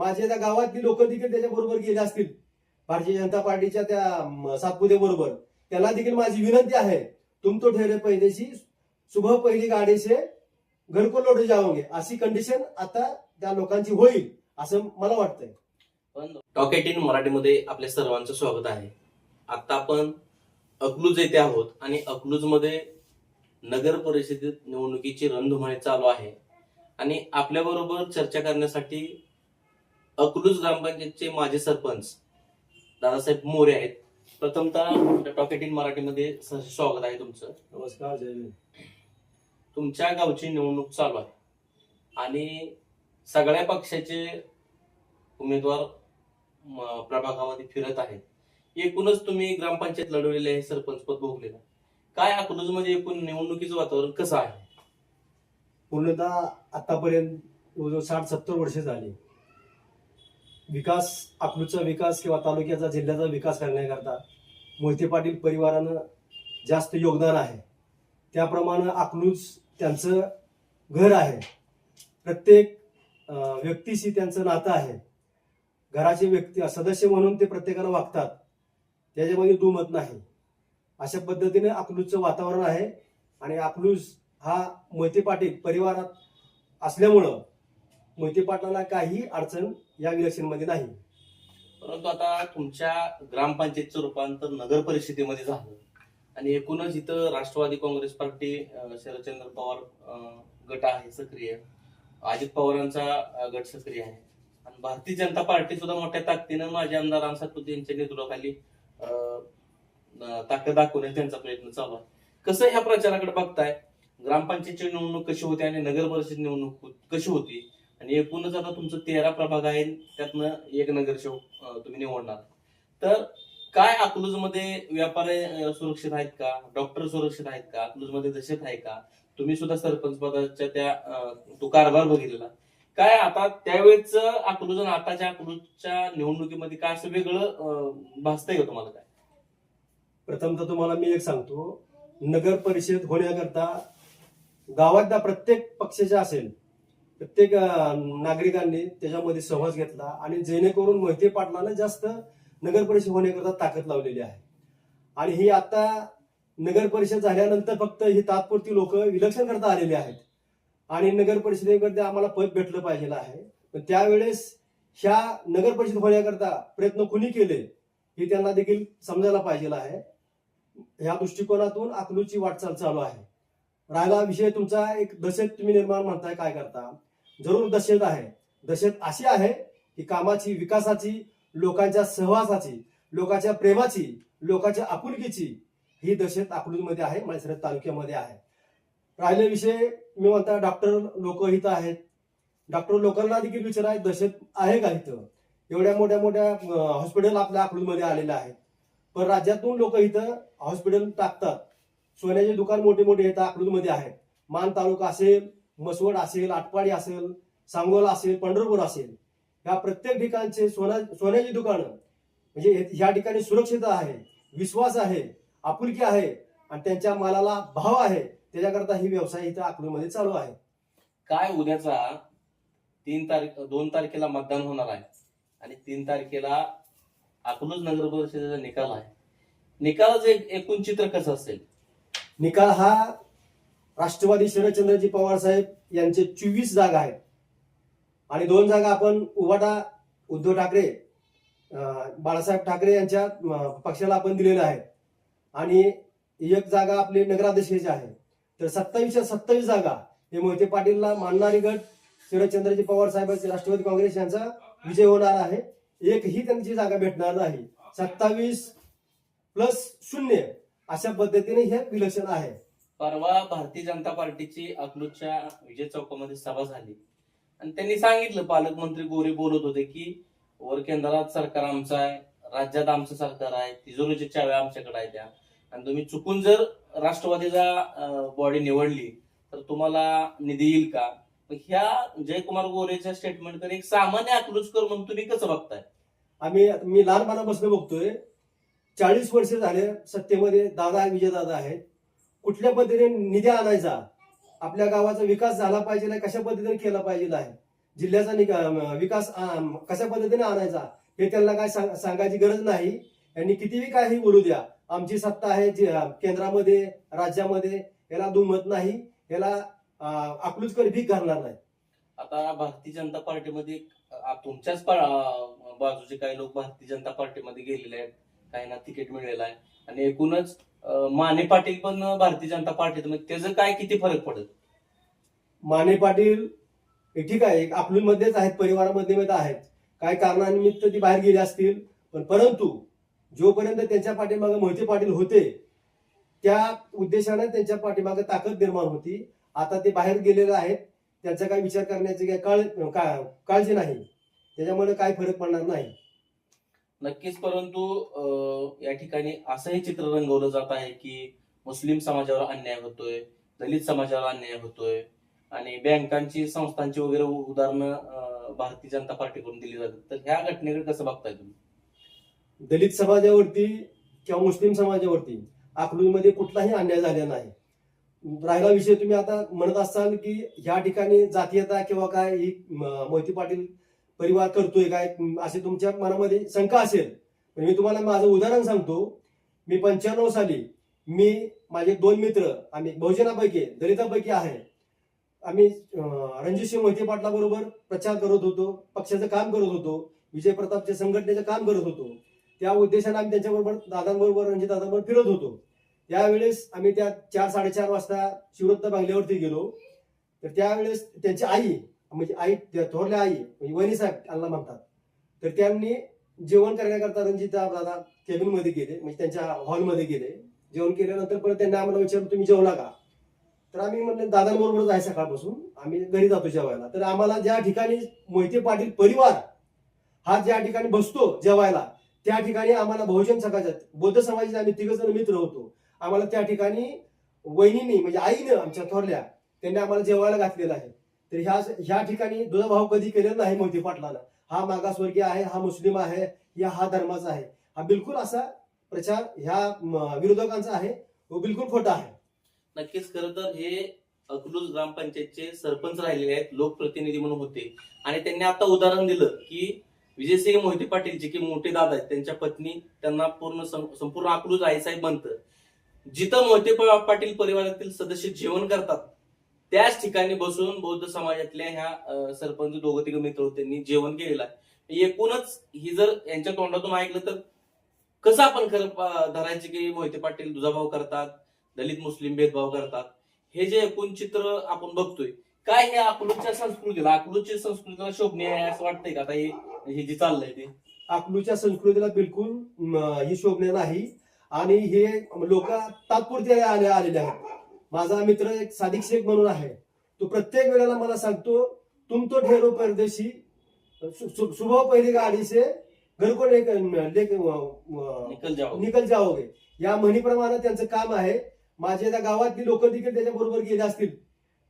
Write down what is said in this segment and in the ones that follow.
माझ्या त्या गावातली लोक देखील त्याच्या बरोबर गेले असतील. भारतीय जनता पार्टीच्या त्या सातपुते बरोबर. त्याला देखील माझी विनंती आहे. तुम तो ठेरे पहिलेशी सुबह पहिली गाडीचे घरको घर जाओगे अशी कंडिशन आता त्या लोकांची होईल असं मला वाटतंय. पण टॉकेट इन मराठीमध्ये आपल्या सर्वांचं स्वागत आहे. आता आपण अकलूज येथे आहोत आणि अकलूजमध्ये नगर परिषदेत निवडणुकीची रणधुमाळी चालू आहे. आणि आपल्या बरोबर चर्चा करण्यासाठी अकलूज ग्रामपंचायतचे माजी सरपंच दादासाहेब मोरे आहेत. प्रथमतः टॉकेट इन मराठीमध्ये स्वागत आहे तुमचं. नमस्कार जय. तुमच्या गावची निवडणूक चालू आहे. आणि सगळ्या पक्षाचे उमेदवार प्रभागामध्ये फिरत आहेत. एकूणच तुम्ही ग्रामपंचायत लढवलेले आहे सरपंच पद भोगलेलं. काय अकलूजमध्ये एकूण निवडणुकीचं वातावरण कसं आहे? पूर्णतः आतापर्यंत जवळजवळ साठ सत्तर वर्ष झाली. विकास अकलूजचा विकास किंवा तालुक्याचा जिल्ह्याचा विकास करण्याकरता मोहिते पाटील परिवारानं जास्त योगदान आहे. त्याप्रमाणे अकलूज त्यांचं घर आहे. प्रत्येक व्यक्तीशी त्यांचं नातं आहे. घराचे व्यक्ती सदस्य म्हणून ते प्रत्येकाला वागतात. त्याच्यामध्ये दुमत नाही. अशा पद्धतीने अकलूजचं वातावरण आहे आणि अकलूज हा मोहिते पाटील परिवारात असल्यामुळं मोहिते पाटलाला काही अडचण या इलेक्शनमध्ये नाही. परंतु आता तुमच्या ग्रामपंचायतचं रूपांतर नगर परिषदेमध्ये झालं. आणि एकूणच इथं राष्ट्रवादी काँग्रेस पार्टी शरदचंद्र पवार गट आहे सक्रिय. अजित पवारांचा गट सक्रिय आहे. आणि भारतीय जनता पार्टी सुद्धा मोठ्या ताकदीनं माझे आमदार राम यांच्या नेतृत्वाखाली ताकद दाखवण्याचा त्यांचा प्रयत्न चालू आहे. कसं ह्या प्रचाराकडे बघताय? ग्रामपंचायतची निवडणूक कशी होती आणि नगर परिषद निवडणूक कशी होती? आणि एकूणच आता तुमचं तेरा प्रभाग आहे त्यातनं एक नगरसेवक तुम्ही निवडणार. तर काय अकलूजमध्ये व्यापारी सुरक्षित आहेत का? डॉक्टर सुरक्षित आहेत का? अकलूजमध्ये दशेत आहे का? तुम्ही सुद्धा सरपंच पदाच्या त्या तो कारभार बघितलेला. काय आता त्यावेळेच अकलूज आणि आताच्या अकलूजच्या निवडणुकीमध्ये काय असं वेगळं भासतंय का तुम्हाला काय? प्रथमतः तुम्हाला मी एक सांगतो नगर परिषद होण्याकरता गावातला प्रत्येक पक्षाच्या असेल प्रत्येक नागरिकांनी त्याच्यामध्ये सहभाग घेतला आणि जेणेकरून मोहिते पाटलानं जास्त नगर परिषद होण्याकरता ताकद लावलेली आहे. आणि ही आता नगर परिषद झाल्यानंतर फक्त ही तात्पुरती लोक इलेक्शन करता आलेली आहेत. आणि नगर परिषदेमध्ये आम्हाला पद भेटलं पाहिजे आहे. पण त्यावेळेस ह्या नगर परिषद होण्याकरता प्रयत्न कुणी केले हे त्यांना देखील समजायला पाहिजे आहे. ह्या दृष्टिकोनातून अकलूची वाटचाल चालू आहे. राहिला विषय तुमचा एक दशेत तुम्ही निर्माण म्हणताय काय करता? जरूर दशेत आहे. दशेत अशी आहे की कामाची विकासाची लोकांच्या सहवासाची लोकांच्या प्रेमाची लोकांच्या आपुलकीची ही दशेत अकलूजमध्ये आहे माळशिरस तालुक्यामध्ये आहे. राहिले विषय मी म्हणता डॉक्टर लोक इथं आहेत. डॉक्टर लोकांना देखील विचाराय दशेत आहे का इथं? एवढ्या मोठ्या मोठ्या हॉस्पिटल आपल्या अकलूजमध्ये आलेल्या आहेत. पण राज्यातून लोक इथं हॉस्पिटल टाकतात. सोन्याचे दुकान मोठे मोठे येतात अकलूजमध्ये आहेत. मान तालुका असेल मसवड असेल आटपाडी असेल सांगोला असेल पंढरपूर असेल या प्रत्येक ठिकाणचे सोना सोन्याची दुकानं म्हणजे ह्या ठिकाणी सुरक्षितता आहे विश्वास आहे आपुलकी आहे आणि त्यांच्या मालाला भाव आहे त्याच्याकरता ही व्यवसाय इथं अकलूजमध्ये चालू आहे. काय उद्याचा तीन तारीख दोन तारखेला मतदान होणार आहे. आणि तीन तारखेला अकलूज नगर परिषदेचा निकाल आहे. निकालाचं एक एकूण चित्र कसं असेल? निकाल हा राष्ट्रवादी शरदचंद्रजी पवार साहेब यांचे चोवीस जागा आहेत. आणि दोन जागा आपण उभाटा उद्धव ठाकरे बाळासाहेब ठाकरे यांच्या पक्षाला आपण दिलेलं आहे आणि एक जागा आपली नगराध्यक्षाची आहे. तर सत्तावीसच्या सत्तावीस जागा हे मोहिते पाटीलला मानणारी गट शरदचंद्रजी पवार साहेबांचे राष्ट्रवादी काँग्रेस यांचा विजय होणार आहे. एकही त्यांची जागा भेटणार नाही. सत्तावीस प्लस शून्य अशा पद्धतीने हे विलक्षण आहे. परवा भारतीय जनता पार्टीची अकलूजच्या विजय चौकामध्ये सभा झाली. आणि त्यांनी सांगितलं पालकमंत्री गोरे बोलत होते की वर केंद्रात सरकार आमचं आहे राज्यात आमचं सरकार आहे तिजोरीच्या चाव्या आमच्याकडे आहे त्या. आणि तुम्ही चुकून जर राष्ट्रवादीचा बॉडी निवडली तर तुम्हाला निधी येईल का? मग ह्या जयकुमार गोरेच्या स्टेटमेंटकडे एक सामान्य अकलूजकर म्हणून तुम्ही कसं बघताय? आम्ही मी लहानपणापासून बघतोय चाळीस वर्ष झाले सत्तेमध्ये दादा विजय दादा आहेत. कुठल्या पद्धतीने निधी आणायचा? आपल्या गावाचा विकास झाला पाहिजे कशा पद्धतीने केला पाहिजे आहे जिल्ह्याचा विकास कशा पद्धतीने आणायचा? हे त्यांना काय सांगायची गरज नाही. यांनी कितीही काही बोलू द्या. आमची सत्ता आहे केंद्रामध्ये राज्यामध्ये याला दुमत नाही याला अं, भीक घालणार नाही. आता भारतीय जनता पार्टीमध्ये तुमच्याच बाजूचे काही लोक भारतीय जनता पार्टीमध्ये गेलेले आहेत. काहींना तिकीट मिळेल आहे. आणि एकूणच माने पाटील पण भारतीय जनता पार्टीत मग त्याचं काय किती फरक पडत? माने पाटील ठीक आहे आपली मध्येच आहेत परिवारामध्ये आहेत. काय कारणानिमित्त ती बाहेर गेली असतील पण परंतु जोपर्यंत त्यांच्या पाठीमागे मोहिते पाटील होते त्या उद्देशाने त्यांच्या पाठीमागे ताकद निर्माण होती. आता ते बाहेर गेलेले आहेत त्यांचा काय विचार करण्याची काही काळ का- काळजी नाही. त्याच्यामुळे काय फरक पडणार नाही. नक्कीच परंतु या ठिकाणी असंही चित्र रंगवलं जात आहे की मुस्लिम समाजावर अन्याय होतोय दलित समाजावर अन्याय होतोय आणि बँकांची संस्थांची वगैरे उदाहरणं भारतीय जनता पार्टीकडून दिली जातात. तर ह्या घटनेकडे कसं बघताय तुम्ही? दलित समाजावरती किंवा मुस्लिम समाजावरती आकलूमध्ये कुठलाही अन्याय झालेला नाही. राहिला विषय तुम्ही आता म्हणत असाल की ह्या ठिकाणी जातीयता किंवा काय ही मोहिती पाटील परिवार करतोय काय? असे तुमच्या मनामध्ये शंका असेल पण मी तुम्हाला माझं उदाहरण सांगतो. मी पंच्याण्णव साली मी माझे दोन मित्र आम्ही बहुजनापैकी दलितापैकी आहे. आम्ही रणजितसिंह मोहिते पाटलाबरोबर प्रचार करत होतो पक्षाचं काम करत होतो विजय प्रतापच्या संघटनेचं काम करत होतो. त्या उद्देशाने आम्ही त्यांच्याबरोबर दादांबरोबर रणजित दादांबरोबर फिरत होतो. त्यावेळेस आम्ही त्या चार साडेचार वाजता शिवरत्न बांगल्यावरती गेलो. तर त्यावेळेस त्यांची आई म्हणजे आई त्या थोरल्या आई म्हणजे वहिनी साहेब त्यांना म्हणतात. तर त्यांनी जेवण करण्याकरता रणजित दादा केबिनमध्ये गेले म्हणजे त्यांच्या हॉलमध्ये गेले. जेवण केल्यानंतर परत त्यांनी आम्हाला विचारलं तुम्ही जेवला का तर आम्ही म्हणले दादांबरोबरच आहे सकाळपासून. आम्ही घरी जातो जेवायला. तर आम्हाला ज्या ठिकाणी मोहिते पाटील परिवार हा ज्या ठिकाणी बसतो जेवायला त्या ठिकाणी आम्हाला बहुजन सकाळच्या बौद्ध समाजाचे आम्ही तिघ जण मित्र होतो. आम्हाला त्या ठिकाणी वहिनीने म्हणजे आईनं आमच्या थोरल्या त्यांनी आम्हाला जेवायला घातलेलं आहे. तर ह्या ह्या ठिकाणी दुधाभाव कधी केलेला नाही मोहिते पाटलानं. हा मागासवर्गीय आहे हा मुस्लिम आहे या हा धर्माचा आहे. हा बिलकुल असा प्रचार ह्या विरोधकांचा आहे तो बिलकुल खोटा आहे. नक्कीच खरं तर हे अकलूज ग्रामपंचायतचे सरपंच राहिलेले आहेत लोकप्रतिनिधी म्हणून होते. आणि त्यांनी आता उदाहरण दिलं की विजयसिंह मोहिते पाटील जे की मोठे दादा आहेत त्यांच्या पत्नी त्यांना पूर्ण संपूर्ण अकलूज आईसाहेब म्हणतं जिथं मोहिते पाटील परिवारातील सदस्य जेवण करतात त्याच ठिकाणी बसून बौद्ध समाजातल्या ह्या सरपंच दोघं तिघ मित्र होते त्यांनी जेवण केलेलं आहे. एकूणच ही जर यांच्या तोंडातून ऐकलं तर कसं आपण खरं धरायचे की मोहिते पाटील दुजाभाव करतात दलित मुस्लिम भेदभाव करतात? हे जे एकूण चित्र आपण बघतोय काय हे अकलूच्या संस्कृतीला अकलूच्या संस्कृतीला शोभनीय आहे असं वाटतंय का? आता हे जे चाललंय ते. अकलूच्या संस्कृतीला बिलकुल ही शोभणे नाही. आणि हे लोक तात्पुरते आले आलेले आहेत. माझा मित्र एक सादिक शेख म्हणून आहे. तो प्रत्येक वेळेला मला सांगतो तुम तो ठेरो परदेशी सु- सु- सुबह पहिली गाडी से घर को निकल जाओ निकल जाओगे. या म्हणीप्रमाणे त्यांचं काम आहे. माझ्या त्या गावातली लोक देखील त्याच्या बरोबर गेले असतील.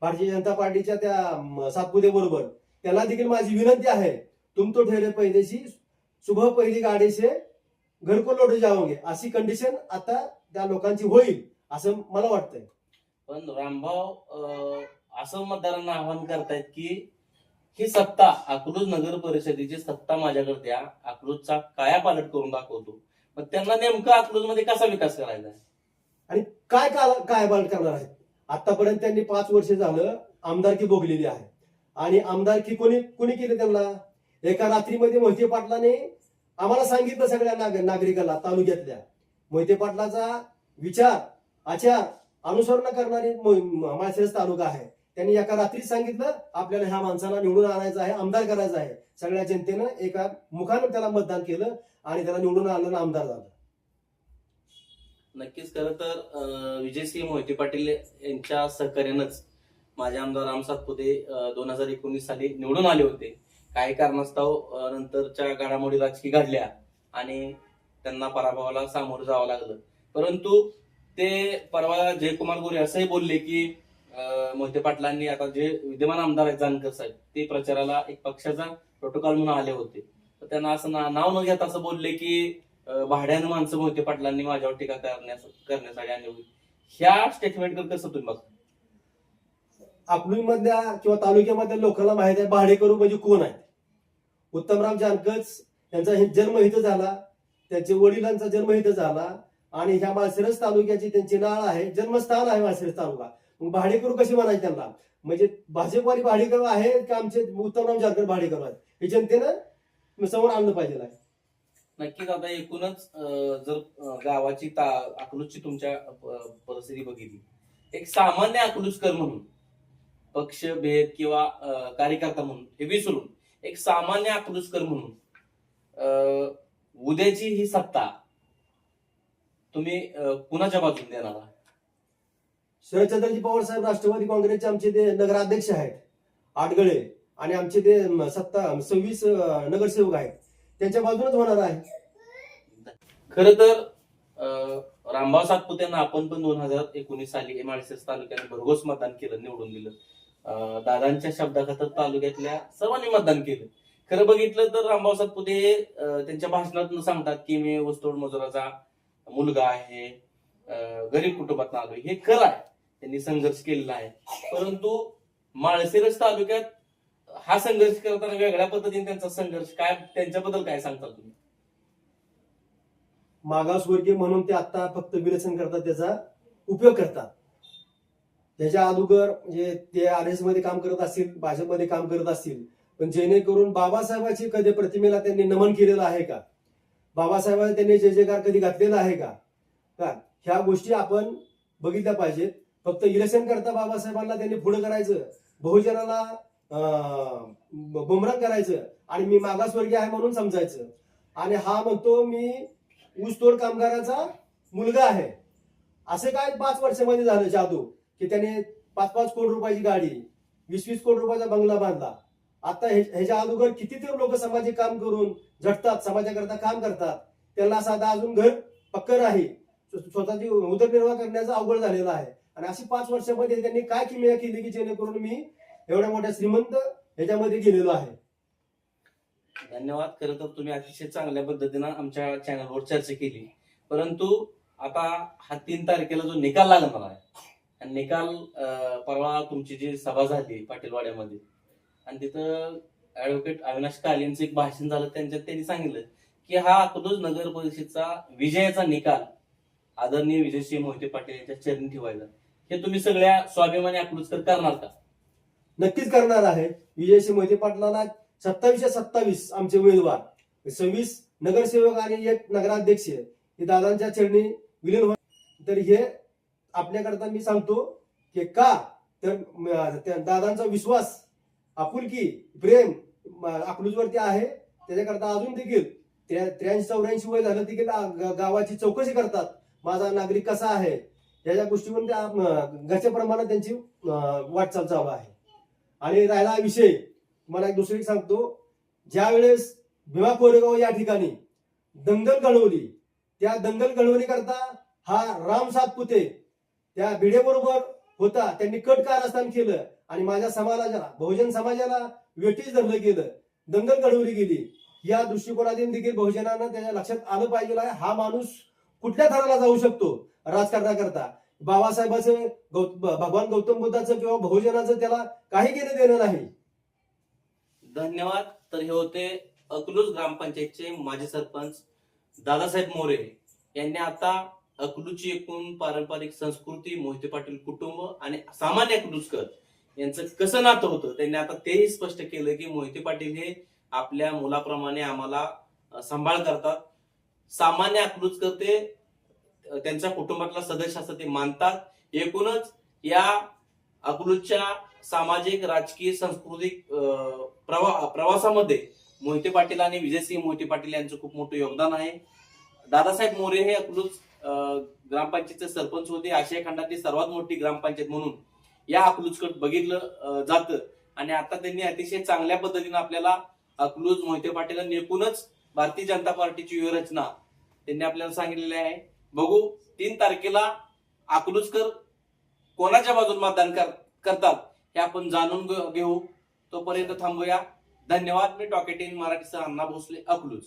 भारतीय जनता पार्टीच्या त्या सातपुते बरोबर. त्यांना देखील माझी विनंती आहे. तुम तो ठेरे पैदेशी सुबह पहिली गाडी से घर को लौट जाओगे. अशी कंडिशन आता त्या लोकांची होईल असं मला वाटतंय. पण रामभाव अं, असं मतदारांना आवाहन करतायत की ही सत्ता अकलूज नगर परिषदेची सत्ता माझ्याकडे द्या. अकलूजचा कायापालट करून दाखवतो. पण त्यांना नेमका अकलूजमध्ये कसा विकास करायचा आहे? काय काल- काय बाल करणार आहेत आतापर्यंत त्यांनी पाच वर्ष झालं आमदारकी भोगलेली आहे. आणि आमदारकी कोणी कोणी केली त्यांना? एका रात्रीमध्ये मोहिते पाटलाने आम्हाला सांगितलं सगळ्या नाग- नागरिकाला तालुक्यातल्या. मोहिते पाटलाचा विचार आचार अनुसरण करणारी माळशिरस तालुका आहे. त्यांनी एका रात्री सांगितलं आपल्याला ह्या माणसाला निवडून आणायचं आहे आमदार करायचं आहे. सगळ्या जनतेनं एका मुखानं त्याला मतदान केलं आणि त्याला निवडून आणलं आमदार झालं. नक्कीच खरं तर विजयसिंह मोहिते पाटील यांच्या सहकार्यानंच माझे आमदार राम सातपुते दोन हजार एकोणीस साली निवडून आले होते. काही कारणास्तव नंतरच्या घडामोडी राजकीय घडल्या आणि त्यांना पराभवाला सामोरं जावं लागलं. परंतु ते परवा जयकुमार गोरे असंही बोलले की मोहिते पाटलांनी आता जे विद्यमान आमदार आहेत जानकर साहेब ते प्रचाराला एक पक्षाचा प्रोटोकॉल म्हणून आले होते. तर त्यांना असं नाव न घेता असं बोलले की भाड्यानं माणसं मोहिते पाटलांनी माझ्यावर टीका करण्यास करण्यासाठी आणली होती. ह्या स्टेटमेंट कसं तुम्ही बघता? अकलूजमधल्या किंवा तालुक्यामधल्या लोकांना माहीत आहे भाडेकरू म्हणजे कोण आहे? उत्तमराम जानकच यांचा जन्म इथं झाला त्यांच्या वडिलांचा जन्म इथं झाला आणि ह्या माळशिरस तालुक्याची त्यांची नाळ आहे जन्मस्थान आहे माळशिरस तालुका. मग भाडेकरू कशी म्हणायचे त्यांना? म्हणजे भाजपवाली भाडेकरू आहेत का आमचे उत्तमराव जानकर भाडेकरू आहेत? हे जनतेनं समोर आणलं पाहिजे आहे नक्कीच आता एकूणच अं, जर गावाची ता- अकलूजची तुमच्या परिस्थिती बघितली. एक सामान्य अकलूजकर म्हणून पक्ष भेद किंवा कार्यकर्ता म्हणून हे विसरून एक सामान्य अकलूजकर म्हणून अं, उद्याची ही सत्ता तुम्ही कुणाच्या बाजूने देणार आहात? शरदचंद्रजी पवार साहेब राष्ट्रवादी काँग्रेसचे आमचे ते नगराध्यक्ष आहेत आडगळे आणि आमचे ते सत्ता सव्वीस नगरसेवक आहेत. त्यांच्या बाजूनच होणार आहे. खर तर रामभाऊ सातपुत्यांना आपण पण दोन हजार एकोणीस साली एमआयसीएस तालुक्याने भरघोस मतदान केलं निवडून दिलं. दादांच्या शब्दाखातर तालुक्यातल्या सर्वांनी मतदान केलं. खरं बघितलं तर रामभाऊ सातपुते त्यांच्या भाषणातून सांगतात की मी ऊसतोड मजुराचा मुलगा आहे गरीब कुटुंबात आलो हे खरं आहे. त्यांनी संघर्ष केलेला आहे. परंतु माळशिरस तालुक्यात हा संघर्ष करताना वेगळ्या पद्धतीने त्यांचा संघर्ष काय त्यांच्याबद्दल काय सांगता तुम्ही? मागासवर्गीय म्हणून ते आता फक्त विलसन करतात त्याचा उपयोग करतात. त्याच्या अगोदर म्हणजे ते आर एसमध्ये काम करत असतील भाजपमध्ये काम करत असतील पण जेणेकरून बाबासाहेबाची कधी प्रतिमेला त्यांनी नमन केलेलं आहे का? बाबासाहेबांनी त्यांनी जय जयकार कधी घातलेला आहे का? का? ह्या गोष्टी आपण बघितल्या पाहिजेत. फक्त इलेक्शन करता बाबासाहेबांना त्यांनी पुढे करायचं. बहुजनाला अं, करायचं. आणि मी मागासवर्गीय आहे म्हणून समजायचं. आणि हा म्हणतो मी ऊसतोड कामगाराचा मुलगा आहे. असे काय पाच वर्षामध्ये झालं जादू? की त्याने पाच पाच कोटी रुपयाची गाडी वीस वीस कोटी रुपयाचा बंगला बांधला. आता हे- ह्याच्या अगोदर कितीतरी लोक समाजिक काम करून झटतात समाजाकरता काम करतात. त्यांना साधा अजून घर पक्क नाही. स्वतःची उदरनिर्वाह करण्याचा अवघड झालेला आहे. आणि अशी पाच वर्षामध्ये त्यांनी काय किमया केली की जेणेकरून मी एवढ्या मोठ्या श्रीमंत ह्याच्यामध्ये गेलेलो आहे? धन्यवाद. खरं तर तुम्ही अतिशय चांगल्या पद्धतीनं आमच्या चॅनलवर चर्चा केली. परंतु आता हा तीन तारखेला जो निकाल लागणार आहे निकाल परवा तुमची जी सभा झाली पाटीलवाड्यामध्ये आणि तिथं ऍडव्होकेट अविनाश काले एक भाषण झालं. त्यांच्यात त्यांनी सांगितलं की हा अकलूज नगर परिषदचा विजयाचा निकाल आदरणीय विजयसिंह मोहिते पाटील यांच्या चरणी ठेवायला हे तुम्ही सगळ्या स्वाभिमानी अकलूजकर करणार का? नक्कीच करणार आहे. विजयसिंह मोहिते पाटलाला सत्तावीसशे सत्तावीस आमचे उमेदवार. सव्वीस नगरसेवक आणि एक नगराध्यक्ष हे दादांच्या चरणी विलीन हो तर हे आपल्याकरता मी सांगतो की का तर त्या दादांचा विश्वास आपुलकी प्रेम अकलूजवरती आहे. त्याच्याकरता अजून देखील त्र्याऐंशी चौऱ्याऐंशी वय झालं देखील ग- गावाची चौकशी करतात. माझा नागरिक कसा आहे? याच्या गोष्टीवरून त्या घरच्या प्रमाणात त्यांची वाटचाल चालू आहे. आणि राहिला विषय. मला एक दुसरी सांगतो. ज्या वेळेस भीमा कोरेगाव या ठिकाणी दंगल घडवली त्या दंगल घडवण्याकरता हा राम सातपुते त्या भिडेबरोबर होता. त्यांनी कट कारस्थान केलं. आणि माझ्या समाजाला बहुजन समाजाला वेटीच धरलं गेलं दंगल घडवली गेली. या दृष्टिकोनातून देखील बहुजनानं त्याच्या लक्षात आलं पाहिजे आहे, हा माणूस कुठल्या थराला जाऊ शकतो राजकारणाकरता? बाबासाहेबाचं गौ- भगवान गौतम बुद्धाचं किंवा बहुजनाचं त्याला काही घेणं देणं नाही. धन्यवाद. तर हे होते अकलूज ग्रामपंचायतचे माजी सरपंच दादासाहेब मोरे. यांनी आता अकलूची एकूण पारंपरिक संस्कृती मोहिते पाटील कुटुंब आणि सामान्य अकलूजकर यांचं कसं नातं होतं? त्यांनी आता तेही स्पष्ट केलं की मोहिते पाटील हे आपल्या मुलाप्रमाणे आम्हाला सांभाळ करतात. सामान्य अकलूजकर ते त्यांच्या कुटुंबातला सदस्य असं ते मानतात. एकूणच या अकलूजच्या सामाजिक राजकीय सांस्कृतिक अं, प्रवा प्रवासामध्ये मोहिते पाटील आणि विजयसिंह मोहिते पाटील यांचं खूप मोठं योगदान आहे. दादासाहेब मोरे हे अकलूज ग्रामपंचायतचे सरपंच होते. आशिया खंडातली सर्वात मोठी ग्रामपंचायत म्हणून या अकलूजकडे बघितलं जातं. आणि आता त्यांनी अतिशय चांगल्या पद्धतीने आपल्याला अकलूज मोहिते पाटील नेपूनच एकूणच भारतीय जनता पार्टीची व्यूहरचना त्यांनी आपल्याला सांगितलेली आहे. बघू तीन तारखेला अकलूजकर कोणाच्या बाजून मतदान कर- करतात हे आपण जाणून घेऊ. तोपर्यंत थांबूया. धन्यवाद. मी टॉकेटिंग मराठीचा अण्णा भोसले अकलूज.